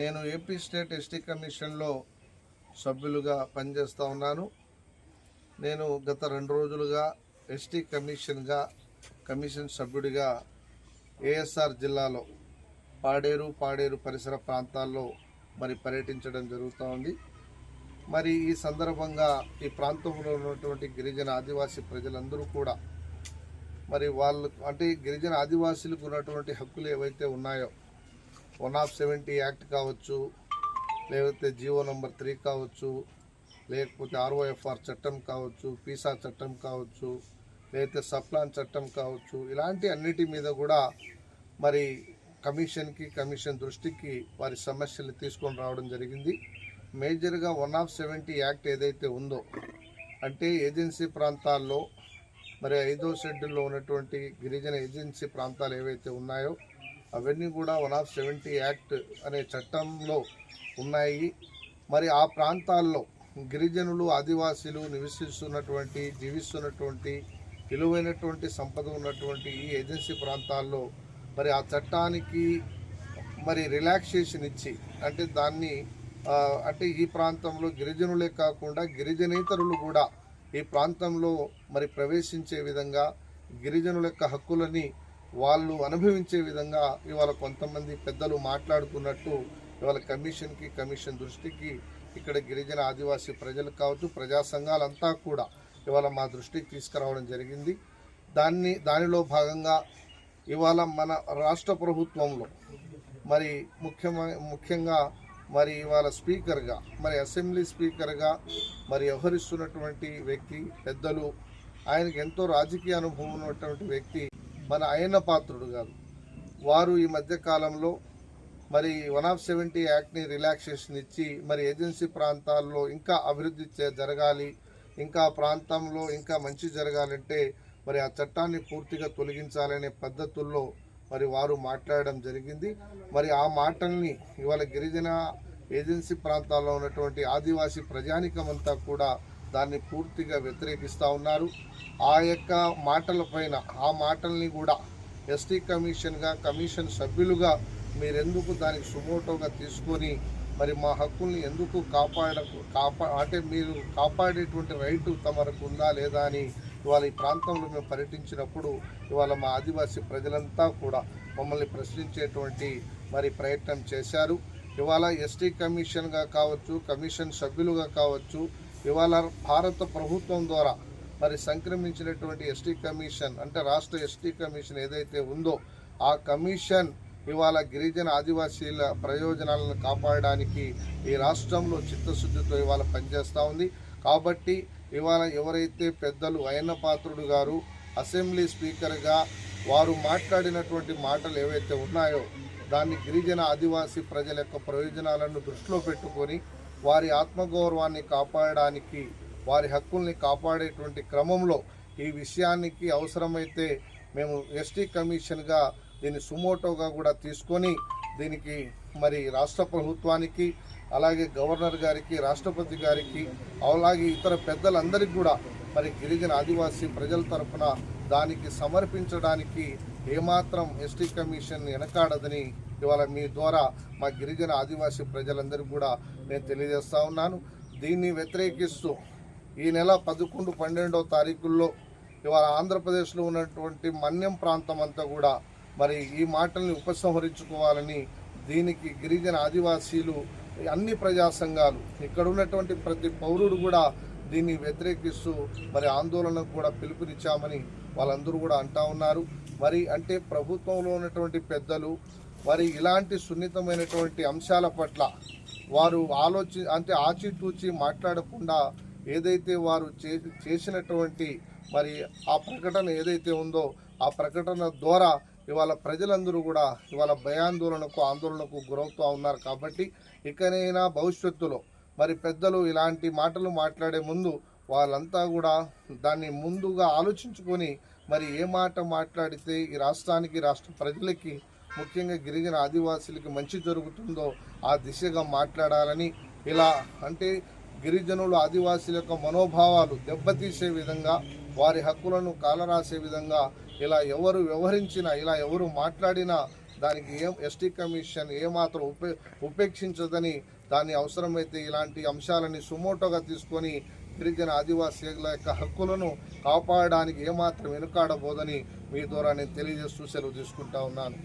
నేను AP state ST కమిషన్లో సభ్యులుగా పనిచేస్తూ ఉన్నాను. నేను గత రెండు రోజులుగా ఎస్టీ కమిషన్గా కమిషన్ సభ్యుడిగా ఏఎస్ఆర్ జిల్లాలో పాడేరు పాడేరు పరిసర ప్రాంతాల్లో మరి పర్యటించడం జరుగుతూ ఉంది. మరి ఈ సందర్భంగా ఈ ప్రాంతంలో ఉన్నటువంటి గిరిజన ఆదివాసీ ప్రజలందరూ కూడా మరి వాళ్ళు అంటే గిరిజన ఆదివాసీలకు ఉన్నటువంటి హక్కులు ఏవైతే ఉన్నాయో వన్ ఆఫ్ సెవెంటీ యాక్ట్ కావచ్చు లేకపోతే జీవో నంబర్ త్రీ కావచ్చు లేకపోతే ఆర్ఓఎఫ్ఆర్ చట్టం కావచ్చు పీసా చట్టం కావచ్చు లేకపోతే సప్లాన్ చట్టం కావచ్చు ఇలాంటి అన్నిటి మీద కూడా మరి కమిషన్కి కమిషన్ దృష్టికి వారి సమస్యలు తీసుకొని రావడం జరిగింది. మేజర్గా వన్ ఆఫ్ సెవెంటీ యాక్ట్ ఏదైతే ఉందో అంటే ఏజెన్సీ ప్రాంతాల్లో మరి ఐదో షెడ్యూల్లో ఉన్నటువంటి గిరిజన ఏజెన్సీ ప్రాంతాలు ఏవైతే ఉన్నాయో అవన్నీ కూడా వన్ ఆఫ్ సెవెంటీ యాక్ట్ అనే చట్టంలో ఉన్నాయి. మరి ఆ ప్రాంతాల్లో గిరిజనులు ఆదివాసీలు నివసిస్తున్నటువంటి జీవిస్తున్నటువంటి విలువైనటువంటి సంపద ఉన్నటువంటి ఈ ఏజెన్సీ ప్రాంతాల్లో మరి ఆ చట్టానికి మరి రిలాక్సేషన్ ఇచ్చి అంటే దాన్ని అంటే ఈ ప్రాంతంలో గిరిజనులే కాకుండా గిరిజనేతరులు కూడా ఈ ప్రాంతంలో మరి ప్రవేశించే విధంగా గిరిజనుల యొక్క హక్కులని వాళ్ళు అనుభవించే విధంగా ఇవాళ కొంతమంది పెద్దలు మాట్లాడుతున్నట్టు ఇవాళ కమిషన్కి కమిషన్ దృష్టికి ఇక్కడ గిరిజన ఆదివాసీ ప్రజలు కావచ్చు ప్రజా సంఘాలంతా కూడా ఇవాళ మా దృష్టికి తీసుకురావడం జరిగింది. దాన్ని దానిలో భాగంగా ఇవాళ మన రాష్ట్ర ప్రభుత్వంలో మరి ముఖ్యమైన ముఖ్యంగా మరి ఇవాళ స్పీకర్గా మరి అసెంబ్లీ స్పీకర్గా మరి వ్యవహరిస్తున్నటువంటి వ్యక్తి పెద్దలు ఆయనకి ఎంతో రాజకీయ అనుభవం ఉన్నటువంటి వ్యక్తి మన అయన పాత్రుడు గారు వారు ఈ మధ్య కాలంలో మరి వన్ ఆఫ్ సెవెంటీ యాక్ట్ని రిలాక్సేషన్ ఇచ్చి మరి ఏజెన్సీ ప్రాంతాల్లో ఇంకా అభివృద్ధి జరగాలి ఇంకా ప్రాంతంలో ఇంకా మంచి జరగాలంటే మరి ఆ చట్టాన్ని పూర్తిగా తొలగించాలనే పద్ధతుల్లో మరి వారు మాట్లాడడం జరిగింది. మరి ఆ మాటల్ని ఇవాళ గిరిజన ఏజెన్సీ ప్రాంతాల్లో ఉన్నటువంటి ఆదివాసీ ప్రజానికం అంతా కూడా దాన్ని పూర్తిగా వ్యతిరేకిస్తూ ఉన్నారు. ఆ యొక్క మాటలపైన ఆ మాటల్ని కూడా ఎస్టీ కమిషన్గా కమిషన్ సభ్యులుగా మీరెందుకు దానికి సుమోటోగా తీసుకొని మరి మా హక్కుల్ని ఎందుకు కాపాడ కాపా అంటే మీరు కాపాడేటువంటి రైటు తమకు ఉందా లేదా అని ఇవాళ ఈ ప్రాంతంలో మేము పర్యటించినప్పుడు ఇవాళ మా ఆదివాసీ ప్రజలంతా కూడా మమ్మల్ని ప్రశ్నించేటువంటి మరి ప్రయత్నం చేశారు. ఇవాళ ఎస్టీ కమిషన్గా కావచ్చు కమిషన్ సభ్యులుగా కావచ్చు ఇవాళ భారత ప్రభుత్వం ద్వారా మరి సంక్రమించినటువంటి ఎస్టీ కమిషన్ అంటే రాష్ట్ర ఎస్టీ కమిషన్ ఏదైతే ఉందో ఆ కమిషన్ ఇవాళ గిరిజన ఆదివాసీల ప్రయోజనాలను కాపాడడానికి ఈ రాష్ట్రంలో చిత్తశుద్ధితో ఇవాళ పనిచేస్తూ ఉంది. కాబట్టి ఇవాళ ఎవరైతే పెద్దలు అయన్న పాత్రుడు గారు అసెంబ్లీ స్పీకర్గా వారు మాట్లాడినటువంటి మాటలు ఏవైతే ఉన్నాయో దాన్ని గిరిజన ఆదివాసీ ప్రజల యొక్క ప్రయోజనాలను దృష్టిలో పెట్టుకొని వారి ఆత్మగౌరవాన్ని కాపాడడానికి వారి హక్కుల్ని కాపాడేటువంటి క్రమంలో ఈ విషయానికి అవసరమైతే మేము ఎస్టీ కమిషన్గా దీన్ని సుమోటోగా కూడా తీసుకొని దీనికి మరి రాష్ట్ర ప్రభుత్వానికి అలాగే గవర్నర్ గారికి రాష్ట్రపతి గారికి అలాగే ఇతర పెద్దలందరికీ కూడా మరి గిరిజన ఆదివాసీ ప్రజల తరఫున దానికి సమర్పించడానికి ఏమాత్రం ఎస్టీ కమిషన్ వెనకాడదని ఇవాళ మీ ద్వారా మా గిరిజన ఆదివాసీ ప్రజలందరికీ కూడా నేను తెలియజేస్తా ఉన్నాను. దీన్ని వ్యతిరేకిస్తూ ఈ నెల పదకొండు పన్నెండవ తారీఖుల్లో ఇవాళ ఆంధ్రప్రదేశ్లో ఉన్నటువంటి మన్యం ప్రాంతం అంతా కూడా మరి ఈ మాటల్ని ఉపసంహరించుకోవాలని దీనికి గిరిజన ఆదివాసీలు అన్ని ప్రజా సంఘాలు ఇక్కడ ఉన్నటువంటి ప్రతి పౌరుడు కూడా దీన్ని వ్యతిరేకిస్తూ మరి ఆందోళనకు కూడా పిలుపునిచ్చామని వాళ్ళందరూ కూడా అంటా ఉన్నారు. మరి అంటే ప్రభుత్వంలో ఉన్నటువంటి పెద్దలు మరి ఇలాంటి సున్నితమైనటువంటి అంశాల పట్ల వారు ఆలోచి అంటే ఆచితూచి మాట్లాడకుండా ఏదైతే వారు చే చేసినటువంటి మరి ఆ ప్రకటన ఏదైతే ఉందో ఆ ప్రకటన ద్వారా ఇవాళ ప్రజలందరూ కూడా ఇవాళ భయాందోళనకు ఆందోళనకు గురవుతూ ఉన్నారు కాబట్టి ఇకనైనా భవిష్యత్తులో మరి పెద్దలు ఇలాంటి మాటలు మాట్లాడే ముందు వాళ్ళంతా కూడా దాన్ని ముందుగా ఆలోచించుకొని మరి ఏ మాట మాట్లాడితే ఈ రాష్ట్రానికి రాష్ట్ర ప్రజలకి ముఖ్యంగా గిరిజన ఆదివాసులకి మంచి జరుగుతుందో ఆ దిశగా మాట్లాడాలని ఇలా అంటే గిరిజనులు ఆదివాసీల యొక్క మనోభావాలు దెబ్బతీసే విధంగా వారి హక్కులను కాలరాసే విధంగా ఇలా ఎవరు వ్యవహరించినా ఇలా ఎవరు మాట్లాడినా దానికి ఏం ఎస్టీ కమిషన్ ఏమాత్రం ఉపే ఉపేక్షించదని దాన్ని అవసరమైతే ఇలాంటి అంశాలని సుమోటోగా తీసుకొని గిరిజన ఆదివాసీల యొక్క హక్కులను కాపాడడానికి ఏమాత్రం వెనుకాడబోదని మీ ద్వారా నేను తెలియజేస్తూ సెలవు తీసుకుంటా ఉన్నాను.